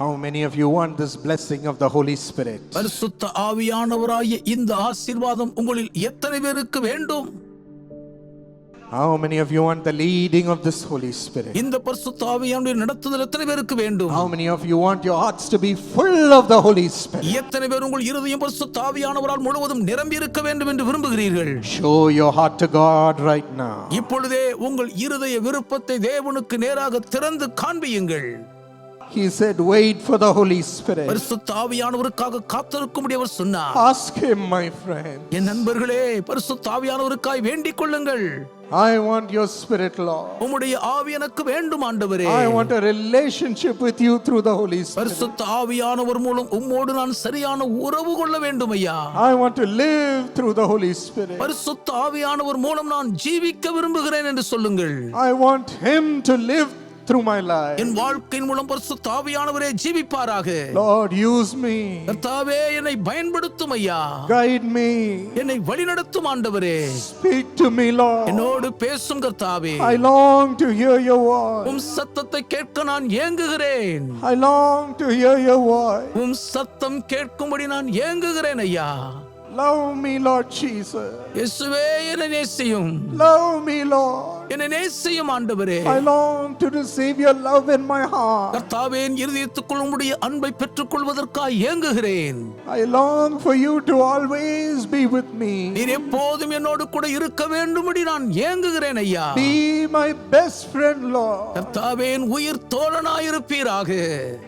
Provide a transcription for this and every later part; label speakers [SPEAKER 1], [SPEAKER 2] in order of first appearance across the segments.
[SPEAKER 1] How many of you want this blessing of the Holy Spirit?
[SPEAKER 2] பரிசுத்த ஆவியானவராகிய இந்த ஆசீர்வாதம் உங்களில் எத்தனை பேருக்கு வேண்டும்
[SPEAKER 1] How many of you want the leading of this Holy Spirit?
[SPEAKER 2] இந்த பரிசுத்த ஆவியானுடைய நடத்துதல் எத்தனை பேருக்கு வேண்டும்
[SPEAKER 1] How many of you want your hearts to be full of the Holy Spirit?
[SPEAKER 2] எத்தனை பேர் உங்கள் இருதயம் பரிசுத்த ஆவியானவரால் முழுவதும் நிரம்பி இருக்க வேண்டும் என்று விரும்புகிறீர்கள்
[SPEAKER 1] Show your heart to God right now.
[SPEAKER 2] இப்பொழுதே உங்கள் இருதய விருப்பத்தை தேவனுக்கு நேராக திறந்து காண்பியுங்கள்
[SPEAKER 1] He said, Wait for the Holy Spirit.
[SPEAKER 2] பரிசுத்த ஆவியானவருக்காக காத்திருக்கும்படி அவர் சொன்னார்
[SPEAKER 1] Ask Him, my friend.
[SPEAKER 2] என் நண்பர்களே பரிசுத்த ஆவியானவருக்காய் வேண்டிக் கொள்ளுங்கள்
[SPEAKER 1] I want your Spirit, Lord.
[SPEAKER 2] உம்முடைய ஆவி எனக்கு வேண்டும் ஆண்டவரே
[SPEAKER 1] I want a relationship with you through the Holy Spirit.
[SPEAKER 2] பரிசுத்த ஆவியானவர் மூலம் உம்மோடு நான் சரியான உறவு கொள்ள வேண்டும் ஐயா
[SPEAKER 1] I want to live through the Holy Spirit.
[SPEAKER 2] பரிசுத்த ஆவியானவர் மூலம் நான் ஜீவிக்க விரும்புகிறேன் என்று சொல்லுங்கள்
[SPEAKER 1] I want Him to live through my life.
[SPEAKER 2] என் வாழ்க்கையின் மூலம் பரிசுத்த ஆவியானவரே ஜீவிப்பாராக
[SPEAKER 1] Lord, use me.
[SPEAKER 2] கர்த்தாவே என்னை பயன்படுத்தும் ஐயா
[SPEAKER 1] Guide me.
[SPEAKER 2] என்னை வழிநடத்தும் ஆண்டவரே
[SPEAKER 1] Speak to me, Lord.
[SPEAKER 2] என்னோடு பேசும் கர்த்தாவே
[SPEAKER 1] I long to hear your voice.
[SPEAKER 2] உம் சத்தத்தை கேட்க நான் ஏங்குகிறேன்
[SPEAKER 1] I long to hear your voice.
[SPEAKER 2] உம் சத்தம் கேட்கும்படி நான் ஏங்குகிறேன் ஐயா
[SPEAKER 1] Love me, Lord Jesus.
[SPEAKER 2] இயேசுவே என்னை நேசியும்
[SPEAKER 1] Love me, Lord.
[SPEAKER 2] என்னை நேசியும் ஆண்டவரே
[SPEAKER 1] I long to receive your love in my heart.
[SPEAKER 2] கர்த்தாவே என் இருதயத்துக்குள் உம்முடைய அன்பை பெற்றுக் கொள்வதற்காக ஏங்குகிறேன்
[SPEAKER 1] I long for you to always be with me.
[SPEAKER 2] நீர் எப்போதும் என்னோடு கூட இருக்க வேண்டும்படி நான் ஏங்குகிறேன் ஐயா
[SPEAKER 1] Be my best friend, Lord.
[SPEAKER 2] கர்த்தாவே என் உயிர் தோழனாயிருப்பீராக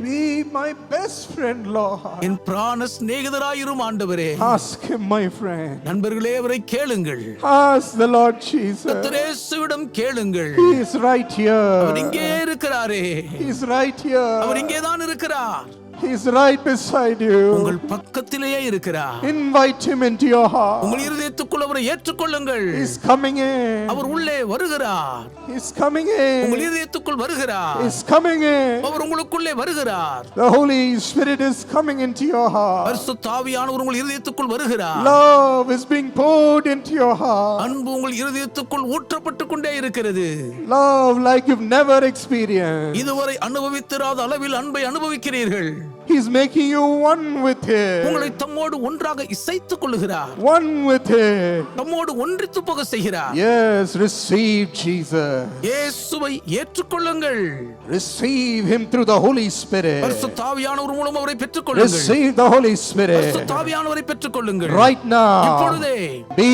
[SPEAKER 1] Be my best friend, Lord.
[SPEAKER 2] என் பிராண சிநேகிதராயிரும் ஆண்டவரே
[SPEAKER 1] Ask him, my friend.
[SPEAKER 2] நண்பர்களே அவரை கேளுங்கள்
[SPEAKER 1] Ask the Lord Jesus.
[SPEAKER 2] கர்த்தரேசுவிடம் கேளுங்கள்
[SPEAKER 1] He is right
[SPEAKER 2] அவர். இங்கே இருக்கிறாரே
[SPEAKER 1] He's right
[SPEAKER 2] அவர்
[SPEAKER 1] here.
[SPEAKER 2] இங்கே தான் இருக்கிறார்
[SPEAKER 1] He's right beside you.
[SPEAKER 2] உங்கள் பக்கத்திலேயே இருக்கிறார்
[SPEAKER 1] Invite him into your heart.
[SPEAKER 2] உங்கள் இருதயத்துக்குள் அவரை ஏற்றுக்கொள்ளுங்கள்
[SPEAKER 1] He's coming in.
[SPEAKER 2] அவர் உள்ளே வருகிறார்
[SPEAKER 1] He's coming
[SPEAKER 2] உங்கள்
[SPEAKER 1] in.
[SPEAKER 2] இருதயத்துக்குள் வருகிறார்
[SPEAKER 1] He's coming in.
[SPEAKER 2] அவர் உங்களுக்குள்ளே வருகிறார்
[SPEAKER 1] The Holy Spirit is coming into your heart.
[SPEAKER 2] பரிசுத்த ஆவியானவர் உங்கள் இருதயத்துக்குள் வருகிறார்
[SPEAKER 1] Love is being poured into your heart.
[SPEAKER 2] அன்பு உங்கள் இருதயத்துக்குள் ஊற்றப்பட்டு கொண்டே இருக்கிறது
[SPEAKER 1] Love like you've never experienced.
[SPEAKER 2] இதுவரை அனுபவித்திராத அளவில் அன்பை அனுபவிக்கிறீர்கள்
[SPEAKER 1] He's making you one with
[SPEAKER 2] உங்களை
[SPEAKER 1] Him.
[SPEAKER 2] தம்மோடு ஒன்றாக இசைத்துக் கொள்ளுகிறார்
[SPEAKER 1] One with Him.
[SPEAKER 2] தம்மோடு ஒன்றித்து போக செய்கிறார்
[SPEAKER 1] Yes, receive Jesus.
[SPEAKER 2] இயேசுவை ஏற்றுக்கொள்ளுங்கள்
[SPEAKER 1] Receive Him through the Holy Spirit.
[SPEAKER 2] பரிசுத்த ஆவியானவர் மூலம் அவரை பெற்றுக்கொள்ளுங்கள்
[SPEAKER 1] Receive the Holy Spirit.
[SPEAKER 2] பரிசுத்த ஆவியானவரை பெற்றுக்கொள்ளுங்கள்
[SPEAKER 1] Right now.
[SPEAKER 2] இப்பொழுதே
[SPEAKER 1] Be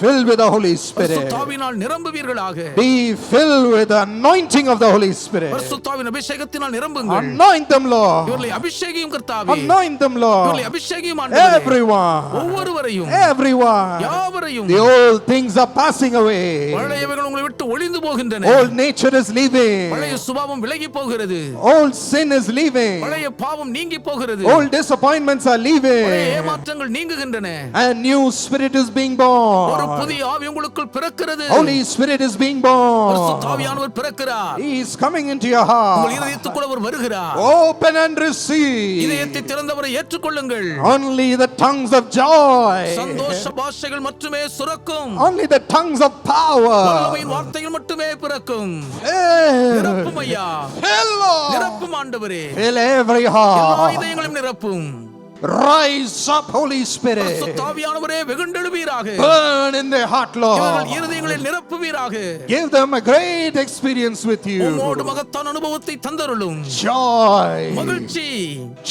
[SPEAKER 1] filled with the Holy Spirit.
[SPEAKER 2] பரிசுத்த ஆவியினால் நிரம்புவீர்களாக
[SPEAKER 1] Be filled with the anointing of the Holy Spirit.
[SPEAKER 2] பரிசுத்தாவின் அபிஷேகத்தினால் நிரம்புங்கள்
[SPEAKER 1] Anoint them, Lord.
[SPEAKER 2] இவர்களை அபிஷேகியும் கர்த்தாவே
[SPEAKER 1] Anoint them,
[SPEAKER 2] இவர்களை
[SPEAKER 1] Lord.
[SPEAKER 2] அபிஷேகியும் ஆண்டவரே.
[SPEAKER 1] Everyone.
[SPEAKER 2] ஒவ்வொருவரையும்
[SPEAKER 1] Everyone.
[SPEAKER 2] யாவரையும்
[SPEAKER 1] The old things are passing away.
[SPEAKER 2] பழையவைகள் உங்களை விட்டு ஒளிந்து போகின்றன
[SPEAKER 1] Old nature is leaving.
[SPEAKER 2] பழைய சுபாவம் விலகி போகிறது
[SPEAKER 1] Old sin is leaving.
[SPEAKER 2] பழைய பாவம் நீங்கி போகிறது
[SPEAKER 1] Old disappointments are
[SPEAKER 2] பழைய
[SPEAKER 1] leaving.
[SPEAKER 2] ஏமாற்றங்கள் நீங்குகின்றன
[SPEAKER 1] And new spirit is being
[SPEAKER 2] ஒரு
[SPEAKER 1] born.
[SPEAKER 2] புதிய ஆவி உங்களுக்குள் பிறக்கிறது
[SPEAKER 1] Holy Spirit is being
[SPEAKER 2] பரிசுத்த
[SPEAKER 1] born.
[SPEAKER 2] ஆவியானவர் பிறக்கிறார்
[SPEAKER 1] He is coming into your
[SPEAKER 2] உங்கள்
[SPEAKER 1] heart.
[SPEAKER 2] இதயத்துக்குள் அவர் வருகிறார்
[SPEAKER 1] Open and receive.
[SPEAKER 2] இதயத்தை திறந்தவரை ஏற்றுக்கொள்ளுங்கள்
[SPEAKER 1] Only the tongues of joy.
[SPEAKER 2] சந்தோஷ பாஷைகள் மட்டுமே சுரக்கும்
[SPEAKER 1] Only the tongues of power.
[SPEAKER 2] வல்லமையின் வார்த்தைகள் மட்டுமே பிறக்கும். நிரப்பும் ஐயா. நிரப்பும் ஆண்டவரே
[SPEAKER 1] Fill every
[SPEAKER 2] எல்லா
[SPEAKER 1] heart.
[SPEAKER 2] இதயங்களையும் நிரப்பும்
[SPEAKER 1] Rise up, Holy Spirit.
[SPEAKER 2] தாவியானவரே வெகுண்டெழுவீராக
[SPEAKER 1] Burn in their heart,
[SPEAKER 2] இவர்கள்
[SPEAKER 1] Lord.
[SPEAKER 2] இருதயங்களில் நிரப்புவீராக
[SPEAKER 1] Give them a great experience with
[SPEAKER 2] உம்மோடு
[SPEAKER 1] you.
[SPEAKER 2] மகத்தான அனுபவத்தை தந்தருளும்
[SPEAKER 1] Joy.
[SPEAKER 2] மகிழ்ச்சி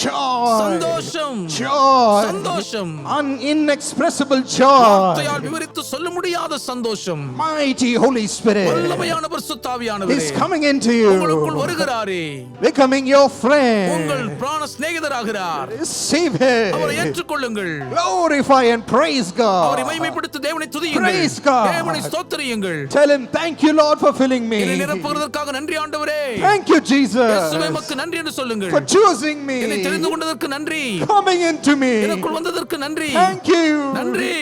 [SPEAKER 1] Joy.
[SPEAKER 2] சந்தோஷம்
[SPEAKER 1] Joy.
[SPEAKER 2] சந்தோஷம்
[SPEAKER 1] An inexpressible joy.
[SPEAKER 2] வார்த்தையால் விவரித்து சொல்ல முடியாத சந்தோஷம்
[SPEAKER 1] Mighty Holy Spirit
[SPEAKER 2] வல்லமையான பரிசுத்தாவியானவரே
[SPEAKER 1] is coming into
[SPEAKER 2] உங்களுக்குள்
[SPEAKER 1] you,
[SPEAKER 2] வருகிறாரே
[SPEAKER 1] becoming your
[SPEAKER 2] உங்கள்
[SPEAKER 1] friend.
[SPEAKER 2] பிராண சிநேகிதராகிறார்
[SPEAKER 1] Receive
[SPEAKER 2] அவரை
[SPEAKER 1] Him.
[SPEAKER 2] ஏற்றுக்கொள்ளுங்கள்
[SPEAKER 1] Glorify and praise
[SPEAKER 2] அவரை
[SPEAKER 1] God.
[SPEAKER 2] மகிமைப்படுத்த தேவனை துதியுங்கள்
[SPEAKER 1] Praise God.
[SPEAKER 2] தேவனை ஸ்தோத்திரியுங்கள்
[SPEAKER 1] Tell Him, Thank you, Lord, for filling
[SPEAKER 2] என்னை
[SPEAKER 1] me.
[SPEAKER 2] நிரப்புவதற்காக நன்றி ஆண்டவரே
[SPEAKER 1] Thank you,
[SPEAKER 2] இயேசுவே
[SPEAKER 1] Jesus,
[SPEAKER 2] மக்கு நன்றி என்று சொல்லுங்கள்
[SPEAKER 1] for choosing
[SPEAKER 2] என்னை
[SPEAKER 1] me,
[SPEAKER 2] தெரிந்து கொண்டதற்கு நன்றி
[SPEAKER 1] coming into me.
[SPEAKER 2] எனக்குள் வந்ததற்கு நன்றி
[SPEAKER 1] Thank you.
[SPEAKER 2] நன்றி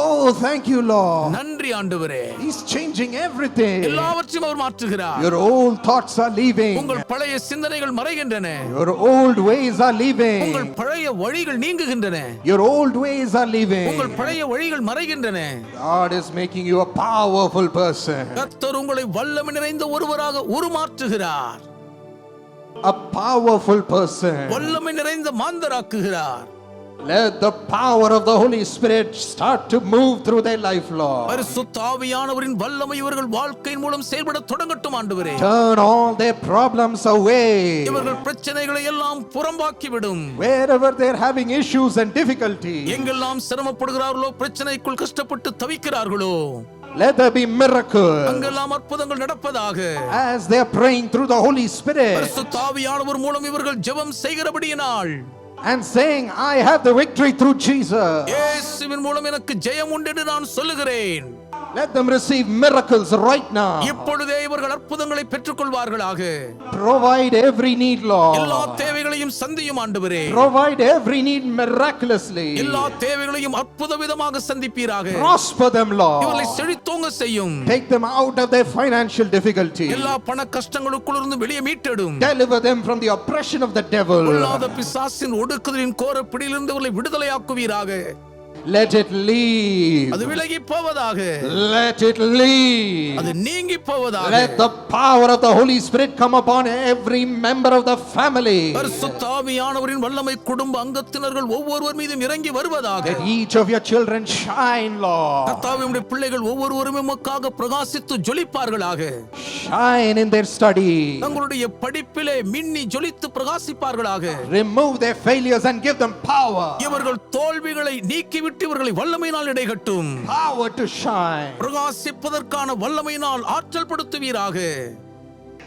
[SPEAKER 1] Oh, thank you, Lord.
[SPEAKER 2] நன்றி ஆண்டவரே
[SPEAKER 1] He's changing everything.
[SPEAKER 2] எல்லாவற்றையும் அவர் மாற்றுகிறார்
[SPEAKER 1] Your old thoughts are leaving.
[SPEAKER 2] உங்கள் பழைய சிந்தனைகள் மறைகின்றன
[SPEAKER 1] Your old ways are
[SPEAKER 2] உங்கள்
[SPEAKER 1] leaving.
[SPEAKER 2] பழைய வழிகள் நீங்குகின்றன
[SPEAKER 1] Your old ways are
[SPEAKER 2] உங்கள்
[SPEAKER 1] leaving.
[SPEAKER 2] பழைய வழிகள் மறைகின்றன
[SPEAKER 1] God is making you a powerful person.
[SPEAKER 2] கர்த்தர் உங்களை வல்லமை நிறைந்த ஒருவராக உருமாற்றுகிறார்
[SPEAKER 1] A powerful person.
[SPEAKER 2] வல்லமை நிறைந்த மாந்தராக்குகிறார்
[SPEAKER 1] Let the power of the Holy Spirit start to move through their life, Lord.
[SPEAKER 2] பரிசுத்த ஆவியானவரின் வல்லமை இவர்கள் வாழ்க்கையின் மூலம் செயல்பட தொடங்கட்டும் ஆண்டவரே
[SPEAKER 1] Turn all their problems away.
[SPEAKER 2] இவர்கள் பிரச்சனைகளை எல்லாம் புறம்பாக்கி விடும்
[SPEAKER 1] Wherever they're having issues and difficulty,
[SPEAKER 2] எங்கெல்லாம் சிரமப்படுகிறார்களோ பிரச்சனைக்குள் கஷ்டப்பட்டு தவிக்கிறார்களோ
[SPEAKER 1] let there be miracles
[SPEAKER 2] அங்கெல்லாம் அற்புதங்கள் நடப்பதாக
[SPEAKER 1] as they're praying through the Holy Spirit
[SPEAKER 2] பரிசுத்த ஆவியானவர் மூலம் இவர்கள் ஜெபம் செய்கிறபடியினால்
[SPEAKER 1] And saying, I have the victory through Jesus.
[SPEAKER 2] இயேசுவின் மூலம் எனக்கு ஜெயம் உண்டு என்று நான் சொல்லுகிறேன்
[SPEAKER 1] Let them receive miracles right now.
[SPEAKER 2] இப்பொழுதே இவர்கள் அற்புதங்களை பெற்றுக்கொள்வார்களாக
[SPEAKER 1] Provide every need,
[SPEAKER 2] எல்லா
[SPEAKER 1] Lord.
[SPEAKER 2] தேவைகளையும் சந்தியும் ஆண்டவரே
[SPEAKER 1] Provide every need miraculously.
[SPEAKER 2] எல்லா தேவைகளையும் அற்புத விதமாக சந்திப்பீராக
[SPEAKER 1] Prosper them,
[SPEAKER 2] இவர்களை
[SPEAKER 1] Lord.
[SPEAKER 2] செழித்தோங்க செய்யும்
[SPEAKER 1] Take them out of their financial difficulty.
[SPEAKER 2] எல்லா பண கஷ்டங்களுக்குள் இருந்து வெளியே மீட்டெடும்
[SPEAKER 1] Deliver them from the oppression of the devil.
[SPEAKER 2] பொல்லாத பிசாசின் ஒடுக்குதலின் கோர பிடியிலிருந்து இவர்களை விடுதலையாக்குவீராக
[SPEAKER 1] Let it leave.
[SPEAKER 2] அது விலகி போவதாக
[SPEAKER 1] Let it leave.
[SPEAKER 2] அது நீங்கி போவதாக
[SPEAKER 1] Let the power of the Holy Spirit come upon every member of the family.
[SPEAKER 2] பரிசுத்த ஆவியானவரின் வல்லமை குடும்ப அங்கத்தினர்கள் ஒவ்வொருவர் மீதும் இறங்கி வருவதாக
[SPEAKER 1] Let each of your children shine, Lord.
[SPEAKER 2] கர்த்தாவினுடைய பிள்ளைகள் ஒவ்வொருவரும் உமக்காக பிரகாசித்து ஜொலிப்பார்களாக
[SPEAKER 1] Shine in their study.
[SPEAKER 2] தங்களுடைய படிப்பிலே மின்னி ஜொலித்து பிரகாசிப்பார்களாக
[SPEAKER 1] Remove their failures and give them power.
[SPEAKER 2] இவர்கள் தோல்விகளை நீக்கிவிட்டு இவர்களை வல்லமையினால் இடைகட்டும்
[SPEAKER 1] Power to shine.
[SPEAKER 2] பிரகாசிப்பதற்கான வல்லமையினால் ஆற்றல் படுத்துவீராக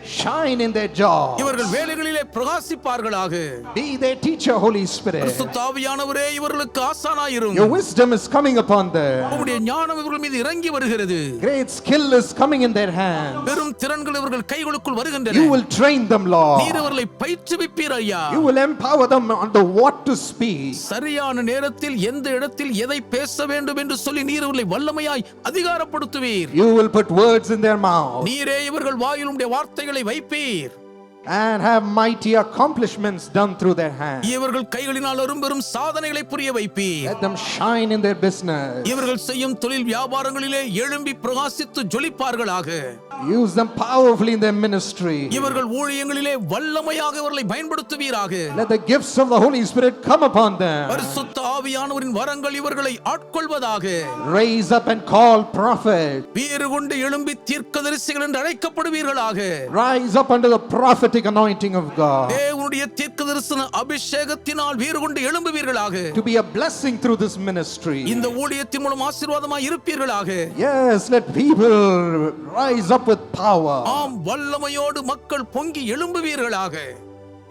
[SPEAKER 1] Shine in their job.
[SPEAKER 2] இவர்கள் வேலைகளிலே பிரகாசிப்பார்களாக
[SPEAKER 1] Be their teacher, Holy Spirit.
[SPEAKER 2] பரிசுத்த ஆவியானவரே இவர்களுக்கு ஆசானாயிரும்
[SPEAKER 1] Your wisdom is coming upon them.
[SPEAKER 2] உம்முடைய ஞானம் இவர்கள் மீது இறங்கி வருகிறது
[SPEAKER 1] Great skill is coming in their hands.
[SPEAKER 2] பெரும் திறன்கள் இவர்கள் கைகளுக்குள்
[SPEAKER 1] You
[SPEAKER 2] வருகின்றன
[SPEAKER 1] will train them, Lord.
[SPEAKER 2] நீர் அவர்களை பயிற்றுவிப்பீர் ஐயா
[SPEAKER 1] You will empower them on the what to speak.
[SPEAKER 2] சரியான நேரத்தில் எந்த இடத்தில் எதை பேச வேண்டும் என்று சொல்லி நீர் அவர்களை வல்லமையாய் அதிகாரப்படுத்துவீர்
[SPEAKER 1] You will put words in their mouth
[SPEAKER 2] நீரே இவர்கள் வாயில் உம்முடைய வார்த்தைகளை வைப்பீர்.
[SPEAKER 1] and have mighty accomplishments done through their hands.
[SPEAKER 2] இவர்கள் கைகளினால் அரும்பெரும் சாதனைகளை புரிய வைப்பீர்
[SPEAKER 1] Let them shine in their business.
[SPEAKER 2] இவர்கள் செய்யும் தொழில் வியாபாரங்களிலே எழும்பி பிரகாசித்து ஜொலிப்பார்களாக
[SPEAKER 1] Use them powerfully in their ministry.
[SPEAKER 2] இவர்கள் ஊழியங்களிலே வல்லமையாக இவர்களை பயன்படுத்துவீராக
[SPEAKER 1] Let the gifts of the Holy Spirit come upon them.
[SPEAKER 2] பரிசுத்த ஆவியானவரின் வரங்கள் இவர்களை ஆட்கொள்வதாக
[SPEAKER 1] Raise up and call prophet.
[SPEAKER 2] வீறு கொண்டு எழும்பி தீர்க்கதரிசிகள் என்று அழைக்கப்படுவீர்களாக
[SPEAKER 1] Rise up under the prophetic anointing of God.
[SPEAKER 2] தேவனுடைய தீர்க்க தரிசன அபிஷேகத்தினால் வீறு கொண்டு எழும்புவீர்களாக
[SPEAKER 1] To be a blessing through this ministry.
[SPEAKER 2] இந்த ஊழியத்தின் மூலம் ஆசீர்வாதமாய் இருப்பீர்களாக
[SPEAKER 1] Yes, let people rise up with power.
[SPEAKER 2] ஆம் வல்லமையோடு மக்கள் பொங்கி எழும்புவீர்களாக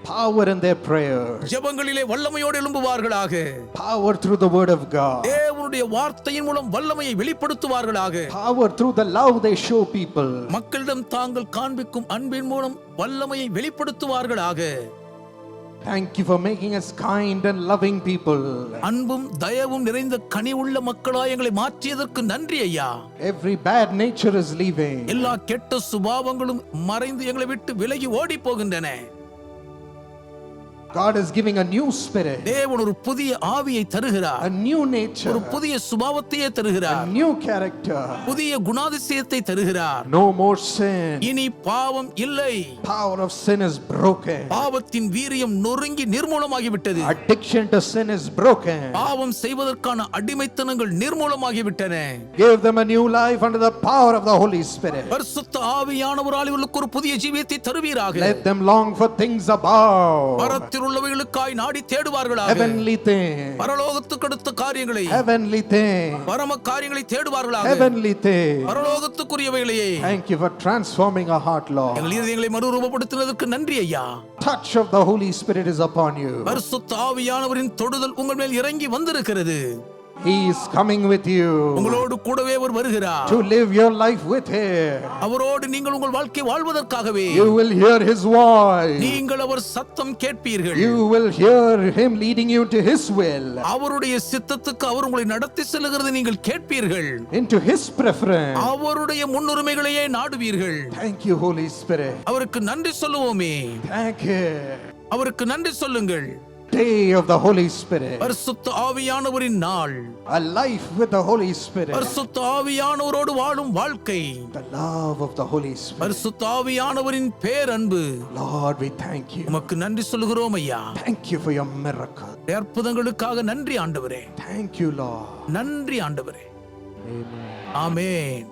[SPEAKER 1] Power in their prayer.
[SPEAKER 2] ஜெபங்களிலே வல்லமையோடு எழும்புவார்களாக
[SPEAKER 1] Power through the word of God.
[SPEAKER 2] தேவனுடைய வார்த்தையின் மூலம் வல்லமையை வெளிப்படுத்துவார்களாக
[SPEAKER 1] Power through the love they show people.
[SPEAKER 2] மக்களிடம் தாங்கள் காண்பிக்கும் அன்பின் மூலம் வல்லமையை வெளிப்படுத்துவார்களாக
[SPEAKER 1] Thank you for making us kind and loving people.
[SPEAKER 2] அன்பும் தயவும் நிறைந்த கனி உள்ள மக்களாய் எங்களை மாற்றியதற்கு நன்றி ஐயா
[SPEAKER 1] Every bad nature is leaving.
[SPEAKER 2] எல்லா கெட்ட சுபாவங்களும் மறைந்து எங்களை விட்டு விலகி ஓடி போகின்றன
[SPEAKER 1] God is giving a new spirit,
[SPEAKER 2] தேவன் ஒரு புதிய ஆவியை தருகிறார்
[SPEAKER 1] a new nature,
[SPEAKER 2] ஒரு புதிய சுபாவத்தையே
[SPEAKER 1] a
[SPEAKER 2] தருகிறார்
[SPEAKER 1] new character.
[SPEAKER 2] புதிய குணாதிசயத்தை தருகிறார்
[SPEAKER 1] No more sin.
[SPEAKER 2] இனி பாவம் இல்லை
[SPEAKER 1] Power of sin is broken.
[SPEAKER 2] பாவத்தின் வீரியம் நொறுங்கி நிர்மூலமாகிவிட்டது
[SPEAKER 1] Addiction to sin is broken.
[SPEAKER 2] பாவம் செய்வதற்கான அடிமைத்தனங்கள் நிர்மூலமாகிவிட்டன
[SPEAKER 1] Give them a new life under the power of the Holy Spirit.
[SPEAKER 2] பரிசுத்த ஆவியானவரால் இவர்களுக்கு ஒரு புதிய ஜீவியத்தை தருவீராக
[SPEAKER 1] Let them long for things above.
[SPEAKER 2] பரத்தில் உள்ளவைகளுக்காய் நாடி தேடுவார்களாக
[SPEAKER 1] Heavenly things.
[SPEAKER 2] பரலோகத்துக்கு அடுத்த காரியங்களை
[SPEAKER 1] Heavenly things.
[SPEAKER 2] பரம காரியங்களை
[SPEAKER 1] Heavenly things.
[SPEAKER 2] பரலோகத்துக்குரியவைகளையே
[SPEAKER 1] Thank you for transforming our heart, Lord.
[SPEAKER 2] எங்கள் இருதயங்களை மறுரூபப்படுத்தினதற்கு நன்றி ஐயா
[SPEAKER 1] Touch of the Holy Spirit is upon you.
[SPEAKER 2] பரிசுத்த ஆவியானவரின் தொடுதல் உங்கள் மேல் இறங்கி வந்திருக்கிறது
[SPEAKER 1] He is coming with you
[SPEAKER 2] உங்களோடு கூடவே அவர் வருகிறார்
[SPEAKER 1] to live your life with Him.
[SPEAKER 2] அவரோடு நீங்கள் உங்கள் வாழ்க்கை வாழ்வதற்காகவே
[SPEAKER 1] You will hear His voice.
[SPEAKER 2] நீங்கள் அவர் சத்தம் கேட்பீர்கள்
[SPEAKER 1] You will hear Him leading you to His will,
[SPEAKER 2] அவருடைய சித்தத்துக்கு அவர் உங்களை நடத்தி செல்லுகிறது நீங்கள் கேட்பீர்கள்
[SPEAKER 1] into His preference.
[SPEAKER 2] அவருடைய முன்னுரிமைகளையே நாடுவீர்கள்
[SPEAKER 1] Thank you, Holy Spirit.
[SPEAKER 2] அவருக்கு நன்றி சொல்லுவோமே
[SPEAKER 1] Thank you.
[SPEAKER 2] அவருக்கு நன்றி சொல்லுங்கள்
[SPEAKER 1] day of the Holy Spirit,
[SPEAKER 2] பரிசுத்த ஆவியானவரின் நாள்
[SPEAKER 1] a life with the Holy Spirit,
[SPEAKER 2] பரிசுத்த ஆவியானவரோடு வாழும் வாழ்க்கை
[SPEAKER 1] the love of the Holy Spirit.
[SPEAKER 2] பரிசுத்த ஆவியானவரின் பேரன்பு
[SPEAKER 1] Lord, we thank you.
[SPEAKER 2] உமக்கு நன்றி சொல்லுகிறோம் ஐயா
[SPEAKER 1] Thank you for your miracle.
[SPEAKER 2] அற்புதங்களுக்காக நன்றி ஆண்டவரே
[SPEAKER 1] Thank you, Lord.
[SPEAKER 2] நன்றி ஆண்டவரே
[SPEAKER 1] Amen.
[SPEAKER 2] ஆமென்